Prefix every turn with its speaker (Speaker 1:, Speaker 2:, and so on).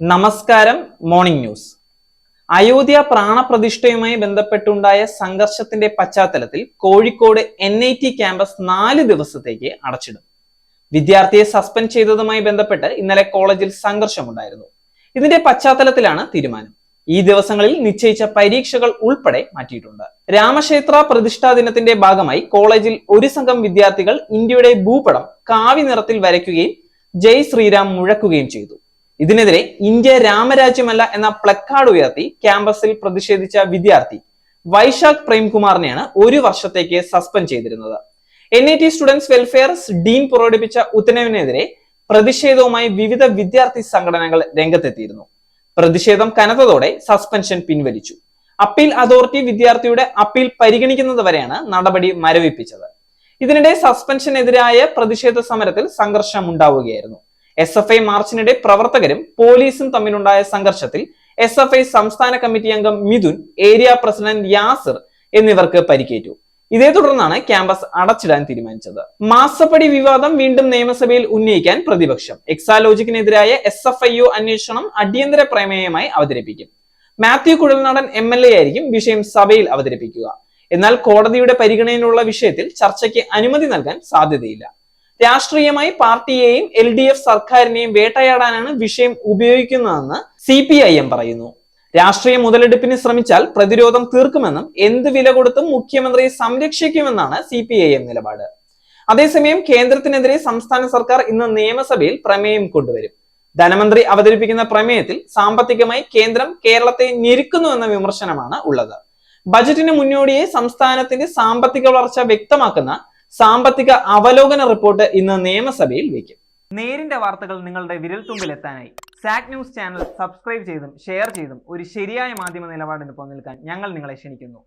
Speaker 1: നമസ്കാരം morning news Ayodhya പ്രാണപ്രതിഷ്ഠയുമായി ബന്ധപ്പെട്ടുണ്ടായ സംഘർഷത്തിന്റെ പശ്ചാത്തലത്തിൽ Kozhikode N I T campus നാല് ദിവസത്തേക്ക് അടച്ചിടും. വിദ്യാർത്ഥിയെ സസ്പെൻഡ് ചെയ്തതുമായി ബന്ധപ്പെട്ട് ഇന്നലെ കോളേജിൽ സംഘർഷമുണ്ടായിരുന്നു. ഇതിന്റെ പശ്ചാത്തലത്തിലാണ് തീരുമാനം. ഈ ദിവസങ്ങളിൽ നിശ്ചയിച്ച പരീക്ഷകൾ ഉൾപ്പെടെ മാറ്റിയിട്ടുണ്ട്. രാമക്ഷേത്ര പ്രതിഷ്ഠാ ദിനത്തിന്റെ ഭാഗമായി കോളേജിൽ ഒരു സംഘം വിദ്യാർത്ഥികൾ ഇന്ത്യയുടെ ഭൂപടം കാവി നിറത്തിൽ വരയ്ക്കുകയും ജയ് ശ്രീരാം മുഴക്കുകയും ചെയ്തു. ഇതിനെതിരെ ഇന്ത്യ രാമരാജ്യമല്ല എന്ന പ്ലക്കാർഡ് ഉയർത്തി ക്യാമ്പസിൽ പ്രതിഷേധിച്ച വിദ്യാർത്ഥി വൈശാഖ് പ്രേംകുമാറിനെയാണ് ഒരു വർഷത്തേക്ക് സസ്പെൻഡ് ചെയ്തിരുന്നത്. N I T students welfare dean പുറപ്പെടുവിച്ച ഉത്തരവിനെതിരെ പ്രതിഷേധവുമായി വിവിധ വിദ്യാർത്ഥി സംഘടനകൾ രംഗത്തെത്തിയിരുന്നു. പ്രതിഷേധം കനത്തതോടെ സസ്പെൻഷൻ പിൻവലിച്ചു. അപ്പീൽ അതോറിറ്റി വിദ്യാർത്ഥിയുടെ അപ്പീൽ പരിഗണിക്കുന്നത് വരെയാണ് നടപടി മരവിപ്പിച്ചത്. ഇതിനിടെ സസ്പെൻഷനെതിരായ പ്രതിഷേധ സമരത്തിൽ സംഘർഷം ഉണ്ടാവുകയായിരുന്നു എസ് എഫ് ഐ മാർച്ചിനിടെ പ്രവർത്തകരും പോലീസും തമ്മിലുണ്ടായ സംഘർഷത്തിൽ എസ് എഫ് ഐ സംസ്ഥാന കമ്മിറ്റി അംഗം മിഥുൻ ഏരിയ പ്രസിഡന്റ് യാസിർ എന്നിവർക്ക് പരിക്കേറ്റു. ഇതേ തുടർന്നാണ് ക്യാമ്പസ് അടച്ചിടാൻ തീരുമാനിച്ചത്. മാസപ്പടി വിവാദം വീണ്ടും നിയമസഭയിൽ ഉന്നയിക്കാൻ പ്രതിപക്ഷം. എക്സാലോജിക്കിനെതിരായ എസ് എഫ് ഐ അന്വേഷണം അടിയന്തര പ്രമേയമായി അവതരിപ്പിക്കും. Mathew Kuzhalnadan M L A ആയിരിക്കും വിഷയം സഭയിൽ അവതരിപ്പിക്കുക. എന്നാൽ കോടതിയുടെ പരിഗണനയിലുള്ള വിഷയത്തിൽ ചർച്ചയ്ക്ക് അനുമതി നൽകാൻ സാധ്യതയില്ല. രാഷ്ട്രീയമായി പാർട്ടിയെയും എൽ ഡി എഫ് സർക്കാരിനെയും വേട്ടയാടാനാണ് വിഷയം ഉപയോഗിക്കുന്നതെന്ന് സി പി ഐ എം പറയുന്നു. രാഷ്ട്രീയ മുതലെടുപ്പിന് ശ്രമിച്ചാൽ പ്രതിരോധം തീർക്കുമെന്നും എന്ത് വില കൊടുത്തും മുഖ്യമന്ത്രിയെ സംരക്ഷിക്കുമെന്നാണ് സി പി ഐ എം നിലപാട്. അതേസമയം കേന്ദ്രത്തിനെതിരെ സംസ്ഥാന സർക്കാർ ഇന്ന് നിയമസഭയിൽ പ്രമേയം കൊണ്ടുവരും. ധനമന്ത്രി അവതരിപ്പിക്കുന്ന പ്രമേയത്തിൽ സാമ്പത്തികമായി കേന്ദ്രം കേരളത്തെ ഞെരുക്കുന്നു എന്ന വിമർശനമാണ് ഉള്ളത്. ബജറ്റിന് മുന്നോടിയായി സംസ്ഥാനത്തിന്റെ സാമ്പത്തിക വളർച്ച വ്യക്തമാക്കുന്ന സാമ്പത്തിക അവലോകന റിപ്പോർട്ട് ഇന്ന് നിയമസഭയിൽ വയ്ക്കും. നേരിന്റെ വാർത്തകൾ നിങ്ങളുടെ വിരൽത്തുമ്പിൽ എത്താനായി. സാക് ന്യൂസ് ചാനൽ സബ്സ്ക്രൈബ് ചെയ്തും ഷെയർ ചെയ്തും ഒരു ശരിയായ മാധ്യമ നിലപാടിന് നിൽക്കാൻ ഞങ്ങൾ നിങ്ങളെ ക്ഷണിക്കുന്നു.